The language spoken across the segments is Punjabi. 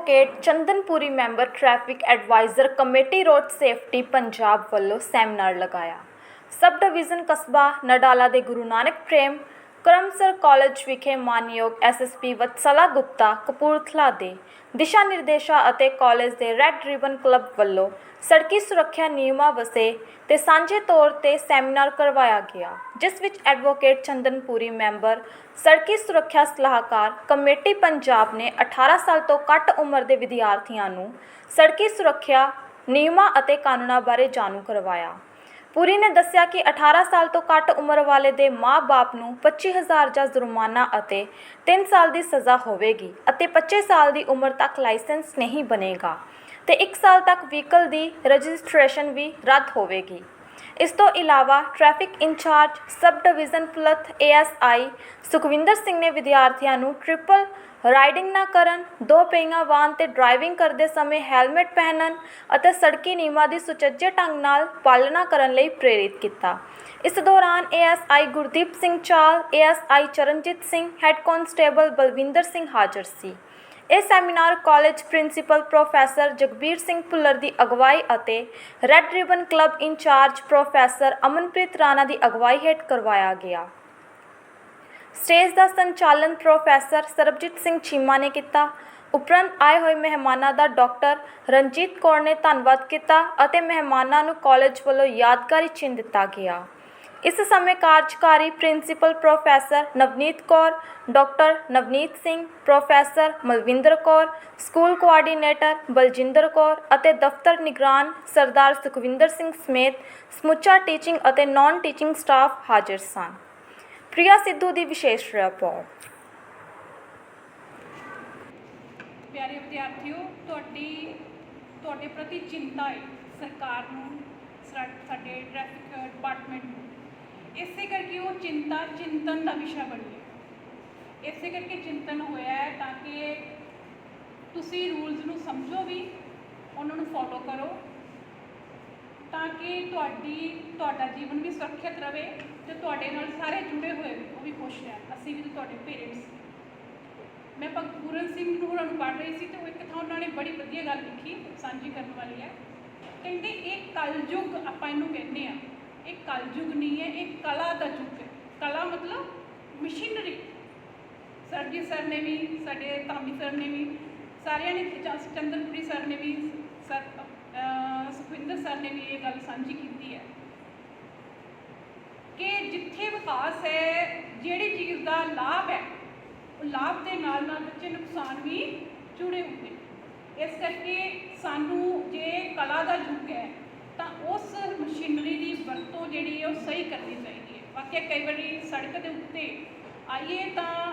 Advocate Chandanpuri member traffic adviser committee road safety Punjab ਵੱਲੋਂ ਸੈਮੀਨਾਰ ਲਗਾਇਆ। ਸਬ ਡਿਵੀਜ਼ਨ ਕਸਬਾ ਨਡਾਲਾ ਦੇ ਗੁਰੂ ਨਾਨਕ ਪ੍ਰੇਮ ਕਰਮਸਰ ਕਾਲਜ ਵਿਖੇ ਮਾਨਯੋਗ ਐਸਐਸਪੀ ਵਤਸਲਾ ਗੁਪਤਾ ਕਪੂਰਥਲਾ ਦੇ ਦਿਸ਼ਾ ਨਿਰਦੇਸ਼ਾਂ ਅਤੇ ਕਾਲਜ ਦੇ ਰੈੱਡ ਰਿਬਨ ਕਲੱਬ ਵੱਲੋਂ ਸੜਕੀ ਸੁਰੱਖਿਆ ਨਿਯਮਾਂ ਵਸੇ ਤੇ ਸਾਂਝੇ ਤੌਰ ਤੇ ਸੈਮੀਨਾਰ ਕਰਵਾਇਆ ਗਿਆ, ਜਿਸ ਵਿੱਚ ਐਡਵੋਕੇਟ ਚੰਦਨਪੁਰੀ ਮੈਂਬਰ, ਸੜਕੀ ਸੁਰੱਖਿਆ ਸਲਾਹਕਾਰ ਕਮੇਟੀ ਪੰਜਾਬ ਨੇ 18 ਸਾਲ ਤੋਂ ਘੱਟ ਉਮਰ ਦੇ ਵਿਦਿਆਰਥੀਆਂ ਨੂੰ ਸੜਕੀ ਸੁਰੱਖਿਆ ਨਿਯਮਾਂ ਅਤੇ ਕਾਨੂੰਨਾਂ ਬਾਰੇ ਜਾਣੂ ਕਰਵਾਇਆ। ਪੁਰੀ ਨੇ ਦੱਸਿਆ ਕਿ 18 ਸਾਲ ਤੋਂ ਘੱਟ ਉਮਰ ਵਾਲੇ ਦੇ ਮਾਂ-ਬਾਪ ਨੂੰ 25000 ਜਾਂ ਜੁਰਮਾਨਾ ਅਤੇ 3 ਸਾਲ ਦੀ ਸਜ਼ਾ ਹੋਵੇਗੀ ਅਤੇ 25 ਸਾਲ ਦੀ ਉਮਰ ਤੱਕ ਲਾਇਸੈਂਸ ਨਹੀਂ ਬਣੇਗਾ ਤੇ 1 ਸਾਲ ਤੱਕ ਵਹੀਕਲ ਦੀ ਰਜਿਸਟ੍ਰੇਸ਼ਨ ਵੀ ਰੱਦ ਹੋਵੇਗੀ। ਇਸ ਤੋਂ ਇਲਾਵਾ ਟ੍ਰੈਫਿਕ ਇੰਚਾਰਜ ਸਬ ਡਿਵੀਜ਼ਨ ਪੁਲਤ ਏਐਸਆਈ ਸੁਖਵਿੰਦਰ ਸਿੰਘ ਨੇ ਵਿਦਿਆਰਥੀਆਂ ਨੂੰ ਟ੍ਰਿਪਲ ਰਾਈਡਿੰਗ ਨਾ ਕਰਨ, ਦੋ ਪਹੀਆ ਵਾਹਨ ਤੇ ਡਰਾਈਵਿੰਗ ਕਰਦੇ ਸਮੇਂ ਹੈਲਮਟ ਪਹਿਨਣ ਅਤੇ ਸੜਕੀ ਨਿਯਮਾਂ ਦੀ ਸੁਚੱਜੇ ਢੰਗ ਨਾਲ ਪਾਲਣਾ ਕਰਨ ਲਈ ਪ੍ਰੇਰਿਤ ਕੀਤਾ। ਇਸ ਦੌਰਾਨ ਏਐਸਆਈ ਗੁਰਦੀਪ ਸਿੰਘ ਚਾਲ ASI Charanjit Singh head constable Balwinder Singh ਹਾਜ਼ਰ ਸੀ। ਇਹ seminar college principal professor Jagbir Singh Bhullar ਦੀ ਅਗਵਾਈ ਅਤੇ red ribbon club incharge professor Amanpreet Rana ਦੀ ਅਗਵਾਈ ਹੇਠ ਕਰਵਾਇਆ ਗਿਆ। ਸਟੇਜ ਦਾ ਸੰਚਾਲਨ ਪ੍ਰੋਫੈਸਰ ਸਰਬਜੀਤ ਸਿੰਘ ਚੀਮਾ ਨੇ ਕੀਤਾ। ਉਪਰੰਤ ਆਏ ਹੋਏ ਮਹਿਮਾਨਾਂ ਦਾ ਡਾਕਟਰ ਰਣਜੀਤ ਕੌਰ ਨੇ ਧੰਨਵਾਦ ਕੀਤਾ ਅਤੇ ਮਹਿਮਾਨਾਂ ਨੂੰ ਕਾਲਜ ਵੱਲੋਂ ਯਾਦਗਾਰੀ ਚਿੰਨ੍ਹ ਦਿੱਤਾ ਗਿਆ। ਇਸ ਸਮੇਂ ਕਾਰਜਕਾਰੀ principal professor Navneet Kaur, doctor Navneet Singh, professor Malwinder Kaur, school coordinator Baljinder Kaur ਅਤੇ ਦਫ਼ਤਰ ਨਿਗਰਾਨ ਸਰਦਾਰ ਸੁਖਵਿੰਦਰ ਸਿੰਘ ਸਮੇਤ ਸਮੁੱਚਾ ਟੀਚਿੰਗ ਅਤੇ ਨਾਨ ਟੀਚਿੰਗ ਸਟਾਫ ਹਾਜ਼ਰ ਸਨ। ਪ੍ਰਿਆ ਸਿੱਧੂ ਦੀ ਵਿਸ਼ੇਸ਼ ਰਿਪੋਰਟ। ਪਿਆਰੇ ਵਿਦਿਆਰਥੀਓ, ਤੁਹਾਡੀ, ਤੁਹਾਡੇ ਪ੍ਰਤੀ ਚਿੰਤਾ ਹੈ। ਸਰਕਾਰ ਨੂੰ ਸਾਡੇ ਟ੍ਰੈਫਿਕ ਡਿਪਾਰਟਮੈਂਟ ਨੂੰ। ਇਸੇ ਕਰਕੇ ਉਹ ਚਿੰਤਾ, ਚਿੰਤਨ ਦਾ ਵਿਸ਼ਾ ਬਣੀ ਹੈ ਇਸੇ ਕਰਕੇ ਚਿੰਤਨ ਹੋਇਆ ਹੈ ਤਾਂ ਕਿ ਤੁਸੀਂ ਰੂਲਸ ਨੂੰ ਸਮਝੋ ਵੀ, ਉਹਨਾਂ ਨੂੰ ਫੋਲੋ ਕਰੋ, ਤਾਂ ਕਿ ਤੁਹਾਡੀ, ਤੁਹਾਡਾ ਜੀਵਨ ਵੀ ਸੁਰੱਖਿਅਤ ਰਵੇ ਤੇ ਤੁਹਾਡੇ ਨਾਲ ਸਾਰੇ ਜੁੜੇ ਹੋਏ ਵੀ, ਉਹ ਵੀ ਖੁਸ਼ ਰਹਿਣ। ਅਸੀਂ ਵੀ ਤੇ ਤੁਹਾਡੇ ਪੇਰੈਂਟਸ ਮੈਂ ਭਗਤ ਪੂਰਨ ਸਿੰਘ ਨੂੰ ਹੋਰਾਂ ਨੂੰ ਪੜ੍ਹ ਰਹੀ ਸੀ ਤੇ ਉਹ ਇੱਕ ਥਾਂ ਉਹਨਾਂ ਨੇ ਬੜੀ ਵਧੀਆ ਗੱਲ ਲਿਖੀ, ਸਾਂਝੀ ਕਰਨ ਵਾਲੀ ਹੈ। ਕਹਿੰਦੇ, ਇਹ ਕਲਯੁਗ ਆਪਾਂ ਇਹਨੂੰ ਕਹਿੰਦੇ ਆ ਇਹ ਕਲਯੁਗ ਨਹੀਂ ਹੈ, ਇਹ ਕਲਾ ਦਾ ਯੁੱਗ ਹੈ। ਕਲਾ ਮਤਲਬ ਮਸ਼ੀਨਰੀ। ਸਰਜੀ ਸਰ ਨੇ ਵੀ, ਸਾਡੇ ਧਾਮੀ ਸਰ ਨੇ ਵੀ, ਸਾਰਿਆਂ ਨੇ ਚ- ਚੰਦਨਪੁਰੀ ਸਰ ਨੇ ਵੀ, ਸਰ ਸੁਖਵਿੰਦਰ ਸਰ ਨੇ ਵੀ ਇਹ ਗੱਲ ਸਾਂਝੀ ਕੀਤੀ ਹੈ ਕਿ ਜਿੱਥੇ ਵਿਕਾਸ ਹੈ, ਜਿਹੜੀ ਚੀਜ਼ ਦਾ ਲਾਭ ਹੈ, ਉਹ ਲਾਭ ਦੇ ਨਾਲ ਨਾਲ ਬੱਚੇ ਨੁਕਸਾਨ ਵੀ ਜੁੜੇ ਹੁੰਦੇ ਇਸ ਕਰਕੇ ਸਾਨੂੰ ਜੇ ਕਲਾ ਦਾ ਯੁੱਗ ਹੈ ਤਾਂ ਉਸ ਮਸ਼ੀਨਰੀ ਦੀ ਵਰਤੋਂ ਜਿਹੜੀ ਹੈ ਉਹ ਸਹੀ ਕਰਨੀ ਚਾਹੀਦੀ ਹੈ। ਬਾਕੀ ਕਈ ਵਾਰੀ ਸੜਕ ਦੇ ਉੱਤੇ ਆਈਏ ਤਾਂ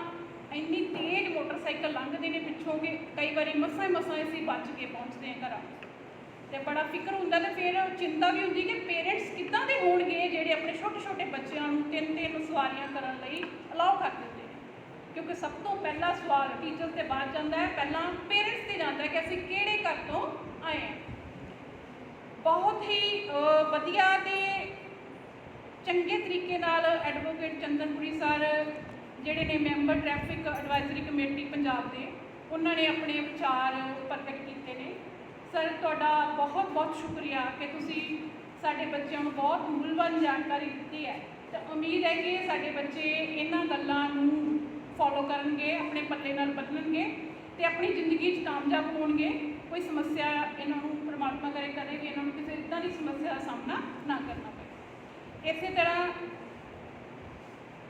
ਇੰਨੀ ਤੇਜ਼ ਮੋਟਰਸਾਈਕਲ ਲੰਘਦੇ ਨੇ ਪਿੱਛੋਂ ਕਿ ਕਈ ਵਾਰੀ ਮਸਾਂ ਮਸਾਂ ਅਸੀਂ ਬਚ ਕੇ ਪਹੁੰਚਦੇ ਹਾਂ ਘਰਾਂ। ਤੇ ਬੜਾ ਫਿਕਰ ਹੁੰਦਾ ਤੇ ਫਿਰ ਚਿੰਤਾ ਵੀ ਹੁੰਦੀ ਕਿ ਪੇਰੈਂਟਸ ਕਿੱਦਾਂ ਦੇ ਹੋਣਗੇ ਜਿਹੜੇ ਆਪਣੇ ਛੋਟੇ ਛੋਟੇ ਬੱਚਿਆਂ ਨੂੰ ਤਿੰਨ ਤਿੰਨ ਸਵਾਰੀਆਂ ਕਰਨ ਲਈ ਅਲਾਉ ਕਰ ਦਿੰਦੇ ਨੇ। ਕਿਉਂਕਿ ਸਭ ਤੋਂ ਪਹਿਲਾ ਸਵਾਲ ਟੀਚਰ ਤੇ ਬਾਅਦ ਜਾਂਦਾ ਹੈ, ਪਹਿਲਾਂ ਪੇਰੈਂਟਸ ਤੇ ਜਾਂਦਾ ਹੈ ਕਿ ਅਸੀਂ ਕਿਹੜੇ ਘਰ ਤੋਂ ਆਏ ਹਾਂ। ਵਧੀਆ ਤੇ ਚੰਗੇ ਤਰੀਕੇ ਨਾਲ ਐਡਵੋਕੇਟ ਚੰਦਨਪੁਰੀ ਸਰ ਜਿਹੜੇ ਨੇ member traffic advisory committee Punjab ਦੇ, ਉਹਨਾਂ ਨੇ ਆਪਣੇ ਵਿਚਾਰ ਪ੍ਰਗਟ ਕੀਤੇ ਨੇ। ਸਰ ਤੁਹਾਡਾ ਬਹੁਤ ਬਹੁਤ ਸ਼ੁਕਰੀਆ ਕਿ ਤੁਸੀਂ ਸਾਡੇ ਬੱਚਿਆਂ ਨੂੰ ਬਹੁਤ ਮੁੱਲਵਾਨ ਜਾਣਕਾਰੀ ਦਿੱਤੀ ਹੈ। ਤਾਂ ਉਮੀਦ ਹੈ ਕਿ ਸਾਡੇ ਬੱਚੇ ਇਹਨਾਂ ਗੱਲਾਂ ਨੂੰ ਫੋਲੋ ਕਰਨਗੇ, ਆਪਣੇ ਪੱਲੇ ਨਾਲ ਬਦਲਣਗੇ ਤੇ ਆਪਣੀ ਜ਼ਿੰਦਗੀ 'ਚ ਕਾਮਯਾਬ ਹੋਣਗੇ। ਕੋਈ ਸਮੱਸਿਆ ਇਹਨਾਂ ਨੂੰ ਪਰਮਾਤਮਾ ਕਰੇ ਕਦੇ ਵੀ ਇਹਨਾਂ ਨੂੰ ਕਿਸੇ ਇਦਾਂ ਦੀ ਸਮੱਸਿਆ ਦਾ ਸਾਹਮਣਾ ਨਾ ਕਰਨਾ ਪਵੇ। ਇਸੇ ਤਰ੍ਹਾਂ,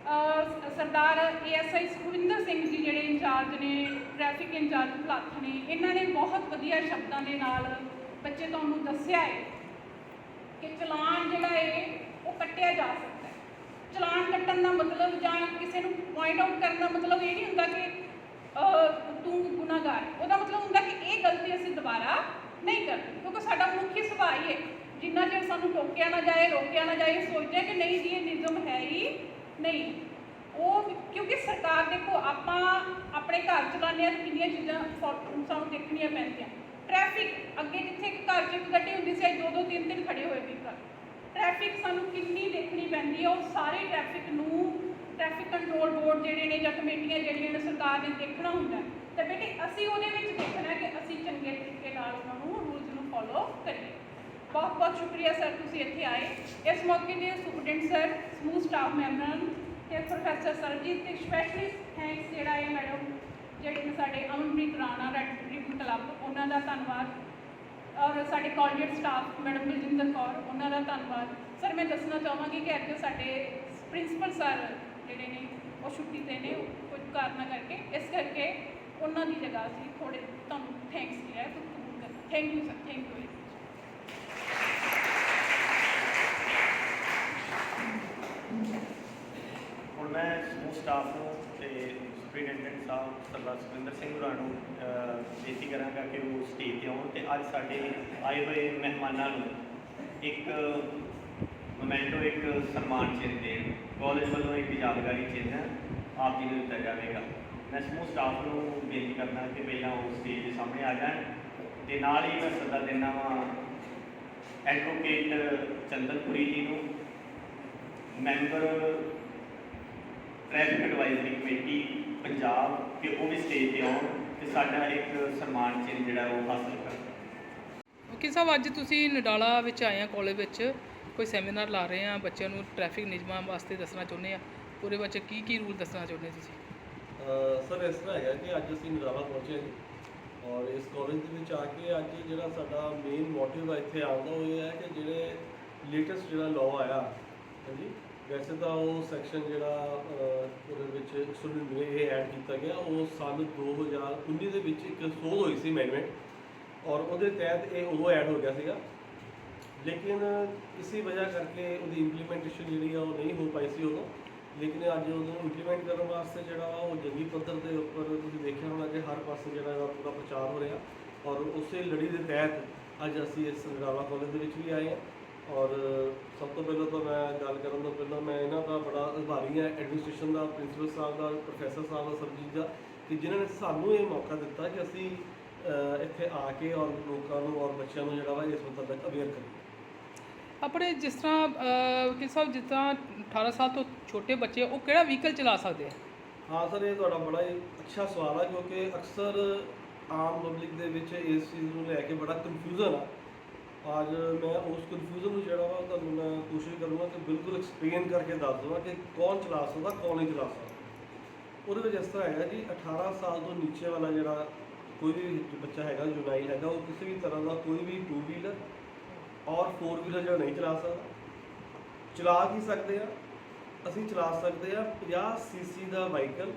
ਅਹ, ਸਰਦਾਰ ਏਐਸਆਈ ਸੁਖਵਿੰਦਰ ਸਿੰਘ ਜੀ ਜਿਹੜੇ ਇੰਚਾਰਜ ਨੇ ਟ੍ਰੈਫਿਕ ਇੰਚਾਰਜ ਭਲਾਥ ਨੇ, ਇਹਨਾਂ ਨੇ ਬਹੁਤ ਵਧੀਆ ਸ਼ਬਦਾਂ ਦੇ ਨਾਲ ਬੱਚੇ ਤੁਹਾਨੂੰ ਦੱਸਿਆ ਹੈ ਕਿ ਚਲਾਨ ਜਿਹੜਾ ਹੈ, ਉਹ ਕੱਟਿਆ ਜਾ ਸਕਦਾ ਹੈ। ਚਲਾਨ ਕੱਟਣ ਦਾ ਮਤਲਬ ਜਾਂ ਕਿਸੇ ਨੂੰ ਪੁਆਇੰਟ ਆਊਟ ਕਰਨ ਦਾ ਮਤਲਬ ਇਹ ਨਹੀਂ ਹੁੰਦਾ ਕਿ ਤੂੰ ਗੁਨਾਹਗਾਰ। ਉਹਦਾ ਮਤਲਬ ਹੁੰਦਾ ਕਿ ਇਹ ਗਲਤੀ ਅਸੀਂ ਦੁਬਾਰਾ ਨਹੀਂ ਕਰਨੀ ਕਿਉਂਕਿ ਸਾਡਾ ਮੁੱਖ ਹੀ ਸੁਭਾਅ ਹੀ ਹੈ। ਜਿੰਨਾ ਚਿਰ ਸਾਨੂੰ ਟੋਕਿਆ ਨਾ ਜਾਏ, ਰੋਕਿਆ ਨਾ ਜਾਏ ਸੋਚਦੇ ਕਿ ਨਹੀਂ ਜੀ, ਇਹ ਨਿਯਮ ਹੈ ਹੀ ਨਹੀਂ। ਉਹ ਕਿਉਂਕਿ ਸਰਕਾਰ ਦੇਖੋ, ਆਪਾਂ ਆਪਣੇ ਘਰ ਚਲਾਉਂਦੇ ਹਾਂ ਕਿੰਨੀਆਂ ਚੀਜ਼ਾਂ ਸਾਨੂੰ ਦੇਖਣੀਆਂ ਪੈਂਦੀਆਂ। ਟ੍ਰੈਫਿਕ, ਅੱਗੇ ਜਿੱਥੇ ਇੱਕ ਘਰ 'ਚ ਇੱਕ ਗੱਡੀ ਹੁੰਦੀ ਸੀ, ਅੱਜ ਦੋ ਦੋ ਤਿੰਨ ਤਿੰਨ ਖੜੇ ਹੋਏ ਵਹੀਕਲ ਟ੍ਰੈਫਿਕ ਸਾਨੂੰ ਕਿੰਨੀ ਦੇਖਣੀ ਪੈਂਦੀ ਹੈ, ਉਹ ਸਾਰੇ ਟ੍ਰੈਫਿਕ ਨੂੰ ਟ੍ਰੈਫਿਕ ਕੰਟਰੋਲ ਬੋਰਡ ਜਿਹੜੇ ਨੇ ਜਾਂ ਕਮੇਟੀਆਂ ਜਿਹੜੀਆਂ ਨੇ ਸਰਕਾਰ ਨੇ ਦੇਖਣਾ ਹੁੰਦਾ ਤਾਂ ਤੇ ਬੇਟੇ, ਅਸੀਂ ਉਹਦੇ ਵਿੱਚ ਦੇਖਣਾ ਕਿ ਅਸੀਂ ਚੰਗੇ ਤਰੀਕੇ ਨਾਲ ਉਹਨਾਂ ਨੂੰ ਰੂਲਸ ਨੂੰ ਫੋਲੋ ਕਰੀਏ। ਬਹੁਤ ਬਹੁਤ ਸ਼ੁਕਰੀਆ ਸਰ ਤੁਸੀਂ ਇੱਥੇ ਆਏ। ਇਸ ਮੌਕੇ ਤੇ ਸੁਪਰਡੈਂਟ ਸਰ ਸਮੂਹ ਸਟਾਫ ਮੈਂਬਰਾਂ ਨੂੰ ਤੇ ਪ੍ਰੋਫੈਸਰ ਸਰਜੀਤ ਤੇ ਸਪੈਸ਼ਲਿਸਟ ਥੈਂਕਸ ਜਿਹੜਾ ਹੈ ਮੈਡਮ ਜਿਹੜੇ ਨੇ ਸਾਡੇ Amanpreet Rana red ribbon club ਉਹਨਾਂ ਦਾ ਧੰਨਵਾਦ। ਔਰ ਸਾਡੇ coordinate staff madam Baljinder Kaur, ਉਹਨਾਂ ਦਾ ਧੰਨਵਾਦ। ਸਰ ਮੈਂ ਦੱਸਣਾ ਚਾਹਾਂਗੀ ਕਿ ਅੱਜ ਸਾਡੇ ਪ੍ਰਿੰਸੀਪਲ ਸਰ ਜਿਹੜੇ ਨੇ, ਉਹ ਛੁੱਟੀ ਤੇ ਨੇ, ਕੁਝ ਕਾਰਨਾਂ ਕਰਕੇ। ਇਸ ਕਰਕੇ ਉਹਨਾਂ ਦੀ ਜਗ੍ਹਾ ਅਸੀਂ ਥੋੜੇ ਤੁਹਾਨੂੰ ਥੈਂਕਸ ਕਿਹਾ ਹੈ thank you sir thank you ਹੁਣ ਮੈਂ ਸਮੂਹ ਸਟਾਫ ਨੂੰ ਤੇ ਸੁਪਰੀਡੈਂਟੈਂਟ ਸਾਹਿਬ, ਸਰਦਾਰ ਸੁਖਵਿੰਦਰ ਸਿੰਘ ਹੋਰਾਂ ਨੂੰ ਬੇਨਤੀ ਕਰਾਂਗਾ ਕਿ ਉਹ ਸਟੇਜ ਤੇ ਆਉਣ ਤੇ ਅੱਜ ਸਾਡੇ ਆਏ ਹੋਏ ਮਹਿਮਾਨਾਂ ਨੂੰ ਇੱਕ ਮੋਮੈਂਟੋ ਇੱਕ ਸਨਮਾਨ ਚਿੰਨ੍ਹ ਦੇਣ। ਕਾਲਜ ਵੱਲੋਂ ਇੱਕ ਯਾਦਗਾਰੀ ਚਿੰਨ੍ਹ ਆਪ ਜੀ ਨੂੰ ਦਿੱਤਾ ਜਾਵੇਗਾ। ਮੈਂ ਸਮੂਹ ਸਟਾਫ ਨੂੰ ਬੇਨਤੀ ਕਰਦਾ ਕਿ ਪਹਿਲਾਂ ਉਹ ਸਟੇਜ ਦੇ ਸਾਹਮਣੇ ਆ ਜਾਣ ਤੇ ਨਾਲ ਹੀ ਮੈਂ ਸੱਦਾ ਦਿੰਦਾ ਵਾਂ ਐਡਵੋਕੇਟ ਚੰਦਨਪੁਰੀ ਜੀ ਨੂੰ member traffic advisory committee Punjab ਕਿ ਉਹ ਵੀ ਸਟੇਜ ਤੇ ਆਉਣ ਤੇ ਸਾਡਾ ਇੱਕ ਸਨਮਾਨ ਚਿੰਨ੍ਹ ਜਿਹੜਾ ਉਹ ਹਾਸਲ ਕਰਨ। ਵਕੀਲ ਸਾਹਿਬ, ਅੱਜ ਤੁਸੀਂ ਨਡਾਲਾ ਵਿੱਚ ਆਏ ਆ ਕਾਲਜ ਵਿੱਚ। ਕੋਈ ਸੈਮੀਨਾਰ ਲਾ ਰਹੇ ਆ ਬੱਚਿਆਂ ਨੂੰ ਟ੍ਰੈਫਿਕ ਨਿਯਮਾਂ ਵਾਸਤੇ ਦੱਸਣਾ ਚਾਹੁੰਦੇ ਆ ਉਹਦੇ ਵਿੱਚ ਕੀ ਕੀ ਰੂਲ ਦੱਸਣਾ ਚਾਹੁੰਦੇ ਤੁਸੀਂ? ਸਰ, ਇਸ ਤਰ੍ਹਾਂ ਹੈਗਾ ਕਿ ਅੱਜ ਅਸੀਂ ਨਰਾਵਾ ਪਹੁੰਚੇ ਜੀ ਔਰ ਇਸ ਕਾਲਜ ਦੇ ਵਿੱਚ ਆ ਕੇ ਅੱਜ ਜਿਹੜਾ ਸਾਡਾ ਮੇਨ ਮੋਟਿਵ ਹੈ ਇੱਥੇ ਆਉਣ ਦਾ, ਉਹ ਇਹ ਹੈ ਕਿ ਜਿਹੜੇ ਲੇਟੈਸਟ ਜਿਹੜਾ ਲਾਅ ਆਇਆ, ਹਾਂਜੀ, ਵੈਸੇ ਤਾਂ ਉਹ ਸੈਕਸ਼ਨ ਜਿਹੜਾ ਉਹਦੇ ਵਿੱਚ 199 ਇਹ ਐਡ ਕੀਤਾ ਗਿਆ। ਉਹ ਸਾਲ 2019 ਦੇ ਵਿੱਚ ਇੱਕ ਸੋਧ ਹੋਈ ਸੀ ਮੈਨਮੈਂਟ ਔਰ ਉਹਦੇ ਤਹਿਤ ਇਹ ਉਹ ਐਡ ਹੋ ਗਿਆ ਸੀਗਾ। ਲੇਕਿਨ ਇਸੇ ਵਜ੍ਹਾ ਕਰਕੇ ਉਹਦੀ ਇੰਪਲੀਮੈਂਟੇਸ਼ਨ ਜਿਹੜੀ ਆ ਉਹ ਨਹੀਂ ਹੋ ਪਾਈ ਸੀ ਉਦੋਂ। ਲੇਕਿਨ ਅੱਜ ਉਹਨੂੰ ਇੰਪਲੀਮੈਂਟ ਕਰਨ ਵਾਸਤੇ ਜਿਹੜਾ ਵਾ ਉਹ ਜੰਗੀ ਪੱਧਰ ਦੇ ਉੱਪਰ ਤੁਸੀਂ ਦੇਖਿਆ ਹੋਣਾ ਕਿ ਹਰ ਪਾਸੇ ਜਿਹੜਾ ਇਹਦਾ ਪੂਰਾ ਪ੍ਰਚਾਰ ਹੋ ਰਿਹਾ। ਔਰ ਉਸੇ ਲੜੀ ਦੇ ਤਹਿਤ ਅੱਜ ਅਸੀਂ ਇਸ ਨਗਰਾਲਾ ਕਾਲਜ ਦੇ ਵਿੱਚ ਵੀ ਆਏ ਹਾਂ। ਔਰ ਸਭ ਤੋਂ ਪਹਿਲਾਂ ਤਾਂ ਮੈਂ ਗੱਲ ਕਰਨ ਤੋਂ ਪਹਿਲਾਂ ਮੈਂ ਇਹਨਾਂ ਦਾ ਬੜਾ ਆਭਾਰੀ ਹਾਂ ਐਡਮਿਨਿਸਟ੍ਰੇਸ਼ਨ ਦਾ ਪ੍ਰਿੰਸੀਪਲ ਸਾਹਿਬ ਦਾ ਪ੍ਰੋਫੈਸਰ ਸਾਹਿਬ ਦਾ ਸਰਜੀਤ ਦਾ, ਕਿ ਜਿਨ੍ਹਾਂ ਨੇ ਸਾਨੂੰ ਇਹ ਮੌਕਾ ਦਿੱਤਾ ਕਿ ਅਸੀਂ ਇੱਥੇ ਆ ਕੇ ਔਰ ਲੋਕਾਂ ਨੂੰ ਔਰ ਬੱਚਿਆਂ ਨੂੰ ਜਿਹੜਾ ਵਾ ਇਸ ਮੁਤਾਬਕ ਅਵੇਅਰ ਕਰੀਏ। ਆਪਣੇ ਜਿਸ ਤਰ੍ਹਾਂ ਅਹ, ਸਾਹਿਬ ਜਿਸ ਤਰ੍ਹਾਂ 18 ਸਾਲ ਤੋਂ ਛੋਟੇ ਬੱਚੇ ਉਹ ਕਿਹੜਾ ਵਹੀਕਲ ਚਲਾ ਸਕਦੇ ਆ? ਹਾਂ ਸਰ ਇਹ ਤੁਹਾਡਾ ਬੜਾ ਹੀ ਅੱਛਾ ਸਵਾਲ ਹੈ ਕਿਉਂਕਿ ਅਕਸਰ ਆਮ ਪਬਲਿਕ ਦੇ ਵਿੱਚ ਇਸ ਚੀਜ਼ ਨੂੰ ਲੈ ਕੇ ਬੜਾ ਕਨਫਿਊਜ਼ਨ ਆ। ਅੱਜ ਮੈਂ ਉਸ ਕਨਫਿਊਜ਼ਨ ਨੂੰ ਜਿਹੜਾ ਵਾ ਤੁਹਾਨੂੰ ਮੈਂ ਕੋਸ਼ਿਸ਼ ਕਰੂੰਗਾ ਕਿ ਬਿਲਕੁਲ ਐਕਸਪਲੇਨ ਕਰਕੇ ਦੱਸ ਦਵਾਂ ਕਿ ਕੌਣ ਚਲਾ ਸਕਦਾ ਕੌਣ ਨਹੀਂ ਚਲਾ ਸਕਦਾ। ਉਹਦੇ ਵਿੱਚ ਇਸ ਤਰ੍ਹਾਂ ਹੈਗਾ ਜੀ 18 ਸਾਲ ਤੋਂ ਨੀਚੇ ਵਾਲਾ ਜਿਹੜਾ ਕੋਈ ਵੀ ਬੱਚਾ ਹੈਗਾ ਜੁਨਾਈਲ ਹੈਗਾ ਉਹ ਕਿਸੇ ਵੀ ਤਰ੍ਹਾਂ ਦਾ ਕੋਈ ਵੀ ਟੂ ਵੀਲਰ ਔਰ ਫੋਰ ਵੀਲਰ ਜਿਹੜਾ ਨਹੀਂ ਚਲਾ ਸਕਦਾ, ਚਲਾ ਕੀ ਸਕਦੇ ਆ? ਅਸੀਂ ਚਲਾ ਸਕਦੇ ਆ 50 ਸੀਸੀ ਦਾ ਵਾਹੀਕਲ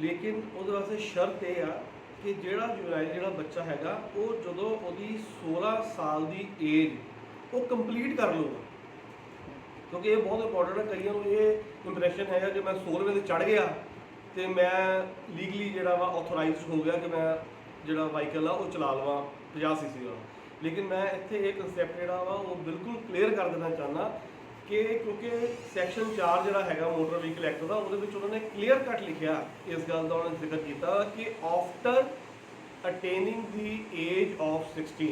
ਲੇਕਿਨ ਉਹਦੇ ਵਾਸਤੇ ਸ਼ਰਤ ਇਹ ਆ ਕਿ ਜਿਹੜਾ ਜੁਨਾਈਲ ਜਿਹੜਾ ਬੱਚਾ ਹੈਗਾ, ਉਹ ਜਦੋਂ ਉਹਦੀ 16 ਸਾਲ ਦੀ ਏਜ ਉਹ ਕੰਪਲੀਟ ਕਰ ਲਊਗਾ। ਕਿਉਂਕਿ ਇਹ ਬਹੁਤ ਇੰਪੋਰਟੈਂਟ ਹੈ ਕਈਆਂ ਨੂੰ ਇਹ ਇੰਪ੍ਰੈਸ਼ਨ ਹੈਗਾ ਕਿ ਮੈਂ 16ਵੇਂ ਤੇ ਚੜ ਗਿਆ ਤੇ ਮੈਂ ਲੀਗਲੀ ਜਿਹੜਾ ਵਾ ਆਥੋਰਾਈਜ਼ਡ ਹੋ ਗਿਆ ਕਿ ਮੈਂ ਜਿਹੜਾ ਵਾਹੀਕਲ ਆ ਉਹ ਚਲਾ ਲਵਾਂ 50 ਸੀਸੀ ਦਾ ਲੇਕਿਨ ਮੈਂ ਇੱਥੇ ਇਹ ਕਨਸੈਪਟ ਜਿਹੜਾ ਵਾ, ਉਹ ਬਿਲਕੁਲ ਕਲੀਅਰ ਕਰ ਦੇਣਾ ਚਾਹੁੰਦਾ ਕਿ ਕਿਉਂਕਿ ਸੈਕਸ਼ਨ 4 ਜਿਹੜਾ ਹੈਗਾ ਮੋਟਰ ਵਹੀਕਲ ਐਕਟ ਦਾ, ਉਹਦੇ ਵਿੱਚ ਉਹਨਾਂ ਨੇ ਕਲੀਅਰ ਕੱਟ ਲਿਖਿਆ ਇਸ ਗੱਲ ਦਾ, ਉਹਨਾਂ ਨੇ ਜ਼ਿਕਰ ਕੀਤਾ ਕਿ after attaining the age of 16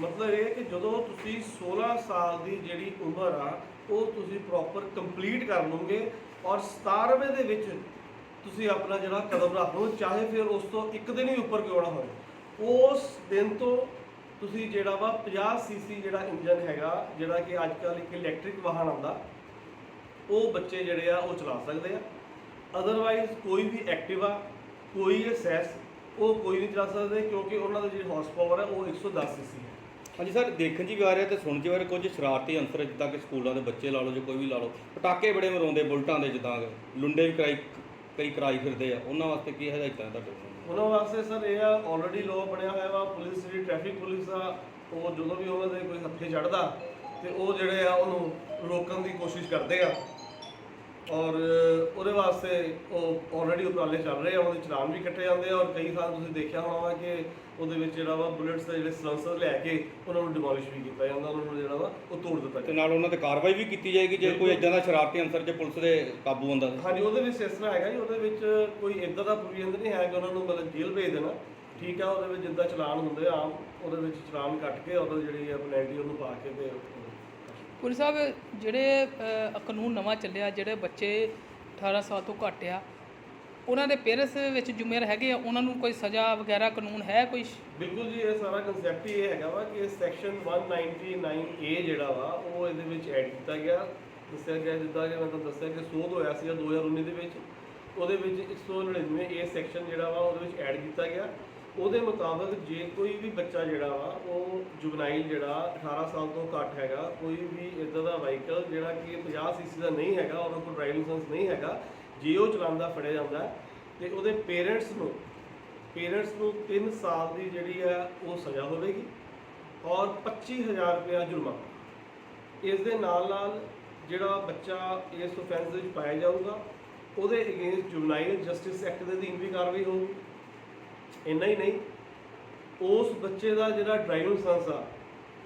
ਮਤਲਬ ਇਹ ਕਿ ਜਦੋਂ ਤੁਸੀਂ 16 ਸਾਲ ਦੀ ਜਿਹੜੀ ਉਮਰ ਆ, ਉਹ ਤੁਸੀਂ ਪ੍ਰੋਪਰ ਕੰਪਲੀਟ ਕਰ ਲਓਗੇ ਔਰ 17ਵੇਂ ਦੇ ਵਿੱਚ ਤੁਸੀਂ ਆਪਣਾ ਜਿਹੜਾ ਕਦਮ ਰੱਖ ਲਓ, ਚਾਹੇ ਫਿਰ ਉਸ ਤੋਂ ਇੱਕ ਦਿਨ ਹੀ ਉੱਪਰ ਕਿਉਂ ਨਾ ਹੋਵੇ ਉਸ ਦਿਨ ਤੋਂ ਤੁਸੀਂ ਜਿਹੜਾ ਵਾ 50 ਸੀਸੀ ਜਿਹੜਾ ਇੰਜਨ ਹੈਗਾ, ਜਿਹੜਾ ਕਿ ਅੱਜ ਕੱਲ੍ਹ ਇੱਕ ਇਲੈਕਟ੍ਰਿਕ ਵਾਹਨ ਆਉਂਦਾ, ਉਹ ਬੱਚੇ ਜਿਹੜੇ ਆ, ਉਹ ਚਲਾ ਸਕਦੇ ਆ। ਅਦਰਵਾਈਜ਼ ਕੋਈ ਵੀ ਐਕਟਿਵਾ ਕੋਈ ਐਸਐਸ ਉਹ ਕੋਈ ਨਹੀਂ ਚਲਾ ਸਕਦੇ ਕਿਉਂਕਿ ਉਹਨਾਂ ਦਾ ਜਿਹੜੀ ਹਾਰਸ ਪਾਵਰ ਹੈ ਉਹ 110 ਸੀਸੀ ਹੈ। ਹਾਂਜੀ ਸਰ, ਦੇਖਣ ਜੀ ਵੀ ਆ ਰਿਹਾ ਤੇ ਸੁਣ ਜੀ ਵੀ ਕੁਝ ਸ਼ਰਾਰਤੀ ਅੰਸਰ ਜਿੱਦਾਂ ਕਿ ਸਕੂਲਾਂ ਦੇ ਬੱਚੇ ਲਾ ਲਓ ਜਾਂ ਕੋਈ ਵੀ ਲਾ ਲਓ, ਪਟਾਕੇ ਬੜੇ ਮਰਾਉਂਦੇ ਬੁਲਟਾਂ ਦੇ ਜਿੱਦਾਂ ਲੁੰਡੇ ਵੀ ਕਰਾਈ, ਕਈ ਕਰਾਈ ਫਿਰਦੇ ਆ, ਉਹਨਾਂ ਵਾਸਤੇ ਕੀ ਹਦਾਇਤਾਂ ਤੁਹਾਡੇ ਕੋਲ ਉਹਨਾਂ ਵਾਸਤੇ ਸਰ ਇਹ ਆ ਆਲਰੇਡੀ ਲਾਅ ਬਣਿਆ ਹੋਇਆ ਵਾ, ਪੁਲਿਸ ਜਿਹੜੀ ਟ੍ਰੈਫਿਕ ਪੁਲਿਸ ਆ, ਉਹ ਜਦੋਂ ਵੀ ਉਹਨਾਂ ਦੇ ਕੋਈ ਹੱਥੇ ਚੜਦਾ ਤੇ ਉਹ ਜਿਹੜੇ ਆ ਉਹਨੂੰ ਰੋਕਣ ਦੀ ਕੋਸ਼ਿਸ਼ ਕਰਦੇ ਆ। ਔਰ ਉਹਦੇ ਵਾਸਤੇ ਉਹ ਆਲਰੇਡੀ ਉਪਰਾਲੇ ਚੱਲ ਰਹੇ ਆ ਉਹਦੇ ਚਲਾਨ ਵੀ ਕੱਟੇ ਜਾਂਦੇ ਆ ਔਰ ਕਈ ਥਾਂ ਤੁਸੀਂ ਦੇਖਿਆ ਹੋਣਾ ਵਾ ਕਿ ਉਹਦੇ ਵਿੱਚ ਜਿਹੜਾ ਵਾ ਬੁਲੇਟਸ ਦੇ ਜਿਹੜੇ ਸਲੈਂਸਰ ਲੈ ਕੇ ਉਹਨਾਂ ਨੂੰ ਡਿਮੋਲਿਸ਼ ਵੀ ਕੀਤਾ ਜਾਂਦਾ ਉਹਨਾਂ ਨੂੰ ਜਿਹੜਾ ਵਾ ਉਹ ਤੋੜ ਦਿੱਤਾ ਤੇ ਨਾਲ ਉਹਨਾਂ ਤੇ ਕਾਰਵਾਈ ਵੀ ਕੀਤੀ ਜਾਏਗੀ ਜੇ ਕੋਈ ਇਦਾਂ ਦਾ ਸ਼ਰਾਰਤੀ ਅੰਸਰ ਜੇ ਪੁਲਿਸ ਦੇ ਕਾਬੂ ਆਉਂਦਾ ਤਾਂ। ਹਾਂਜੀ ਉਹਦੇ ਵਿੱਚ ਇਸ ਤਰ੍ਹਾਂ ਹੈਗਾ ਜੀ ਉਹਦੇ ਵਿੱਚ ਕੋਈ ਇਦਾਂ ਦਾ ਪ੍ਰੋਵੀਜ਼ਨ ਨਹੀਂ ਹੈ ਕਿ ਉਹਨਾਂ ਨੂੰ ਮਤਲਬ ਜੇਲ੍ਹ ਭੇਜ ਦੇਣਾ। ਠੀਕ ਆ ਉਹਦੇ ਵਿੱਚ ਜਿੱਦਾਂ ਚਲਾਨ ਹੁੰਦੇ ਆ ਆਮ ਉਹਦੇ ਵਿੱਚ ਚਲਾਨ ਕੱਟ ਕੇ ਉਹਦਾ ਜਿਹੜੀ ਆ ਪੈਨਲਟੀ ਉਹਨੂੰ ਪਾ ਕੇ ਤੇ ਗੁਰੂ ਸਾਹਿਬ, ਜਿਹੜੇ ਕਾਨੂੰਨ ਨਵਾਂ ਚੱਲਿਆ, ਜਿਹੜੇ ਬੱਚੇ 18 ਸਾਲ ਤੋਂ ਘੱਟ ਆ, ਉਹਨਾਂ ਦੇ ਪੇਰੈਂਟਸ ਵਿੱਚ ਜ਼ਿੰਮੇਵਾਰ ਹੈਗੇ ਆ, ਉਹਨਾਂ ਨੂੰ ਕੋਈ ਸਜ਼ਾ ਵਗੈਰਾ ਕਾਨੂੰਨ ਹੈ ਕੋਈ? ਬਿਲਕੁਲ ਜੀ, ਇਹ ਸਾਰਾ ਕਨਸੈਪਟ ਹੀ ਇਹ ਹੈਗਾ ਵਾ ਕਿ ਸੈਕਸ਼ਨ 199A ਜਿਹੜਾ ਵਾ, ਉਹ ਇਹਦੇ ਵਿੱਚ ਐਡ ਕੀਤਾ ਗਿਆ। ਦੱਸਿਆ ਗਿਆ, ਜਿੱਦਾਂ ਕਿ ਮੈਂ ਤੁਹਾਨੂੰ ਦੱਸਿਆ ਕਿ ਸੋਧ ਹੋਇਆ ਸੀ 2019 ਦੇ ਵਿੱਚ। ਉਹਦੇ ਵਿੱਚ 199A ਸੈਕਸ਼ਨ ਜਿਹੜਾ ਵਾ, ਉਹਦੇ ਵਿੱਚ ਐਡ ਕੀਤਾ ਗਿਆ। ਉਹਦੇ ਮੁਤਾਬਕ ਜੇ ਕੋਈ ਵੀ ਬੱਚਾ ਜਿਹੜਾ ਵਾ ਉਹ ਜੁਵਨਾਈਲ ਜਿਹੜਾ 18 ਸਾਲ ਤੋਂ ਘੱਟ ਹੈਗਾ ਕੋਈ ਵੀ ਇਦਾਂ ਦਾ ਵਾਹੀਕਲ ਜਿਹੜਾ ਕਿ 50 ਸੀਸੀ ਦਾ ਨਹੀਂ ਹੈਗਾ ਔਰ ਕੋਲ ਡਰਾਈਵਿੰਗ ਲਾਇਸੈਂਸ ਨਹੀਂ ਹੈਗਾ ਜੇ ਉਹ ਚਲਾਉਂਦਾ ਫੜਿਆ ਜਾਂਦਾ ਹੈ, ਤੇ ਉਹਦੇ ਪੇਰੈਂਟਸ ਨੂੰ ਪੇਰੈਂਟਸ ਨੂੰ 3 ਸਾਲ ਦੀ ਜਿਹੜੀ ਹੈ ਉਹ ਸਜ਼ਾ ਹੋਵੇਗੀ ਔਰ 25000 ਰੁਪਇਆ ਜੁਰਮਾਨਾ। ਇਸ ਦੇ ਨਾਲ ਨਾਲ ਜਿਹੜਾ ਬੱਚਾ ਇਸ offense ਵਿੱਚ ਪਾਇਆ ਜਾਊਗਾ ਉਹਦੇ ਅਗੇਂਸਟ ਜੁਵਨਾਈਲ ਜਸਟਿਸ ਐਕਟ ਦੇ ਅਧੀਨ ਵੀ ਕਾਰਵਾਈ ਹੋਊਗੀ। ਇੰਨਾ ਹੀ ਨਹੀਂ ਉਸ ਬੱਚੇ ਦਾ ਜਿਹੜਾ ਡਰਾਈਵਿੰਗ ਲਾਇਸੈਂਸ ਆ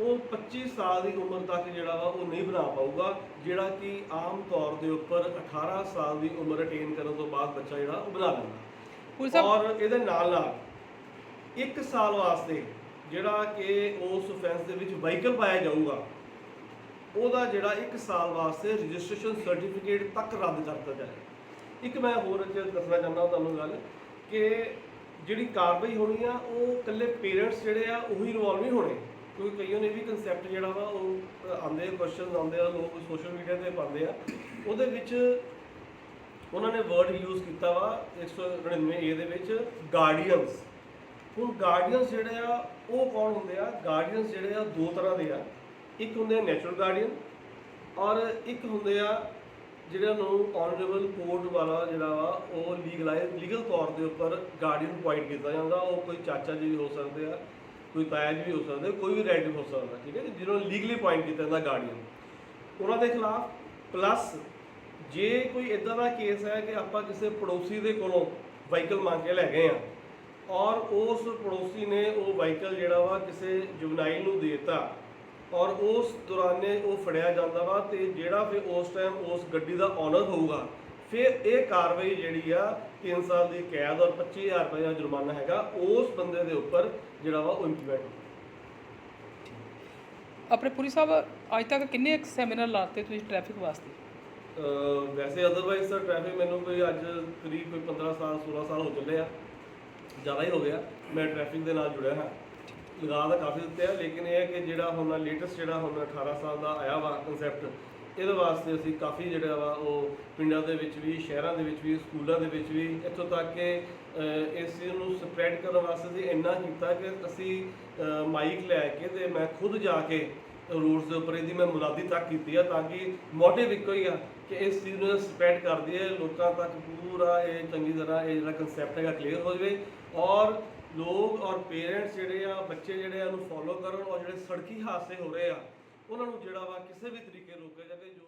ਉਹ 25 ਸਾਲ ਦੀ ਉਮਰ ਤੱਕ ਜਿਹੜਾ ਵਾ ਉਹ ਨਹੀਂ ਬਣਾ ਪਾਊਗਾ ਜਿਹੜਾ ਕਿ ਆਮ ਤੌਰ ਦੇ ਉੱਪਰ 18 ਸਾਲ ਦੀ ਉਮਰ ਅਟੇਨ ਕਰਨ ਤੋਂ ਬਾਅਦ ਬੱਚਾ ਜਿਹੜਾ ਉਹ ਬਣਾ ਲੈਂਦਾ। ਔਰ ਇਹਦੇ ਨਾਲ ਨਾਲ ਇੱਕ ਸਾਲ ਵਾਸਤੇ ਜਿਹੜਾ ਕਿ ਉਸ offense ਦੇ ਵਿੱਚ ਵਾਹੀਕਲ ਪਾਇਆ ਜਾਊਗਾ ਉਹਦਾ ਜਿਹੜਾ ਇੱਕ ਸਾਲ ਵਾਸਤੇ ਰਜਿਸਟ੍ਰੇਸ਼ਨ ਸਰਟੀਫਿਕੇਟ ਤੱਕ ਰੱਦ ਕਰਤਾ ਜਾਏ। ਇੱਕ ਮੈਂ ਹੋਰ ਦੱਸਣਾ ਚਾਹੁੰਦਾ ਤੁਹਾਨੂੰ ਗੱਲ ਕਿ ਜਿਹੜੀ ਕਾਰਵਾਈ ਹੋਣੀ ਆ, ਉਹ ਇਕੱਲੇ ਪੇਰੈਂਟਸ ਜਿਹੜੇ ਆ, ਉਹੀ ਇਨਵੋਲਵ ਨਹੀਂ ਹੋਣੇ। ਕਿਉਂਕਿ ਕਈਆਂ ਨੇ ਵੀ ਕਨਸੈਪਟ ਜਿਹੜਾ ਵਾ, ਉਹ ਆਉਂਦੇ ਕੁਐਸਚਨਸ ਆਉਂਦੇ ਆ, ਲੋਕ ਸੋਸ਼ਲ ਮੀਡੀਆ ਤੇ ਪਾਉਂਦੇ ਆ। ਉਹਦੇ ਵਿੱਚ ਉਹਨਾਂ ਨੇ ਵਰਡ ਯੂਜ਼ ਕੀਤਾ ਵਾ 199 ਏ ਦੇ ਵਿੱਚ ਗਾਰਡੀਅਨਸ ਹੁਣ ਗਾਰਡੀਅਨਸ ਜਿਹੜੇ ਆ, ਉਹ ਕੌਣ ਹੁੰਦੇ ਆ? ਗਾਰਡੀਅਨਸ ਜਿਹੜੇ ਆ, ਦੋ ਤਰ੍ਹਾਂ ਦੇ ਆ। ਇੱਕ ਹੁੰਦੇ ਆ ਨੈਚੁਰਲ ਗਾਰਡੀਅਨ ਔਰ ਇੱਕ ਹੁੰਦੇ ਆ ਜਿਹੜਾ ਨੂੰ ਆਨਰੇਬਲ ਕੋਰਟ ਵਾਲਾ ਜਿਹੜਾ ਵਾ ਉਹ ਲੀਗਲਾਈਜ਼ ਲੀਗਲ ਤੌਰ ਦੇ ਉੱਪਰ ਗਾਰਡੀਅਨ ਪੁਆਇੰਟ ਕੀਤਾ ਜਾਂਦਾ। ਉਹ ਕੋਈ ਚਾਚਾ ਜੀ ਵੀ ਹੋ ਸਕਦੇ ਆ ਕੋਈ ਤਾਇਆ ਜੀ ਵੀ ਹੋ ਸਕਦੇ ਕੋਈ ਵੀ ਰਿਲੇਟਿਵ ਹੋ ਸਕਦਾ ਠੀਕ ਹੈ ਜੀ, ਜਿਹਨਾਂ ਨੂੰ ਲੀਗਲੀ ਪੁਆਇੰਟ ਕੀਤਾ ਜਾਂਦਾ ਗਾਰਡੀਅਨ ਉਹਨਾਂ ਦੇ ਖਿਲਾਫ ਪਲੱਸ ਜੇ ਕੋਈ ਇਦਾਂ ਦਾ ਕੇਸ ਹੈ ਕਿ ਆਪਾਂ ਕਿਸੇ ਪੜੋਸੀ ਦੇ ਕੋਲੋਂ ਵਾਹੀਕਲ ਮੰਗ ਕੇ ਲੈ ਗਏ ਆ ਔਰ ਉਸ ਪੜੋਸੀ ਨੇ ਉਹ ਵਾਹੀਕਲ ਜਿਹੜਾ ਵਾ ਕਿਸੇ ਜੁਵਨਾਈਲ ਨੂੰ ਦੇਤਾ ਔਰ ਉਸ ਦੌਰਾਨੇ ਉਹ ਫੜਿਆ ਜਾਂਦਾ ਵਾ ਤੇ ਜਿਹੜਾ ਫਿਰ ਉਸ ਟਾਈਮ ਉਸ ਗੱਡੀ ਦਾ ਓਨਰ ਹੋਊਗਾ ਫਿਰ ਇਹ ਕਾਰਵਾਈ ਜਿਹੜੀ ਆ 3 ਸਾਲ ਦੀ ਕੈਦ ਔਰ 25000 ਰੁਪਏ ਦਾ ਜੁਰਮਾਨਾ ਹੈਗਾ ਉਸ ਬੰਦੇ ਦੇ ਉੱਪਰ ਜਿਹੜਾ ਵਾ ਉਹ ਇੰਪਲੀਮੈਂਟ ਆਪਣੇ ਪੁਲਿਸ ਸਾਹਿਬ ਅੱਜ ਤੱਕ ਕਿੰਨੇ ਸੈਮੀਨਾਰ ਲਾਤੇ ਤੁਸੀਂ ਟ੍ਰੈਫਿਕ ਵਾਸਤੇ? ਵੈਸੇ ਅਦਰਵਾਈਜ਼ ਤਾਂ ਟ੍ਰੈਫਿਕ ਮੈਨੂੰ ਕੋਈ ਅੱਜ ਕਰੀਬ ਕੋਈ 15 ਸਾਲ 16 ਸਾਲ ਹੋ ਚੱਲੇ ਆ ਜ਼ਿਆਦਾ ਹੀ ਹੋ ਗਿਆ ਮੈਂ ਟ੍ਰੈਫਿਕ ਦੇ ਨਾਲ ਜੁੜਿਆ ਹਾਂ। ਲਗਾ ਦਾ ਕਾਫੀ ਦਿੱਤੇ ਆ, ਲੇਕਿਨ ਇਹ ਹੈ ਕਿ ਜਿਹੜਾ ਹੁਣ ਲੇਟੈਸਟ ਜਿਹੜਾ ਹੁਣ 18 ਸਾਲ ਦਾ ਆਇਆ ਵਾ ਕਨਸੈਪਟ ਇਹਦੇ ਵਾਸਤੇ ਅਸੀਂ ਕਾਫੀ ਜਿਹੜਾ ਵਾ ਉਹ ਪਿੰਡਾਂ ਦੇ ਵਿੱਚ ਵੀ, ਸ਼ਹਿਰਾਂ ਦੇ ਵਿੱਚ ਵੀ, ਸਕੂਲਾਂ ਦੇ ਵਿੱਚ ਵੀ ਇੱਥੋਂ ਤੱਕ ਕਿ ਇਸ ਚੀਜ਼ ਨੂੰ ਸਪਰੈਡ ਕਰਨ ਵਾਸਤੇ ਅਸੀਂ ਇੰਨਾ ਕੀਤਾ ਕਿ ਅਸੀਂ ਮਾਈਕ ਲੈ ਕੇ ਤੇ ਮੈਂ ਖੁਦ ਜਾ ਕੇ ਰੋਡਸ ਦੇ ਉੱਪਰ ਇਹਦੀ ਮੈਂ ਮੁਨਾਦੀ ਤੱਕ ਕੀਤੀ ਆ ਤਾਂ ਕਿ ਮੋਟਿਵ ਇੱਕੋ ਹੀ ਆ ਕਿ ਇਸ ਚੀਜ਼ ਨੂੰ ਸਪਰੈਡ ਕਰਦੀ ਹੈ ਲੋਕਾਂ ਤੱਕ ਪੂਰਾ ਇਹ ਚੰਗੀ ਤਰ੍ਹਾਂ ਇਹ ਜਿਹੜਾ ਕਨਸੈਪਟ ਹੈਗਾ ਕਲੀਅਰ ਹੋ ਜਾਵੇ ਔਰ ਲੋਕ ਔਰ ਪੇਰੈਂਟਸ ਜਿਹੜੇ ਆ, ਬੱਚੇ ਜਿਹੜੇ ਆ, ਉਹਨੂੰ ਫੋਲੋ ਕਰਨ ਔਰ ਜਿਹੜੇ ਸੜਕੀ ਹਾਦਸੇ ਹੋ ਰਹੇ ਆ, ਉਹਨਾਂ ਨੂੰ ਜਿਹੜਾ ਵਾ ਕਿਸੇ ਵੀ ਤਰੀਕੇ ਰੋਕਿਆ ਜਾਵੇ, ਜੋ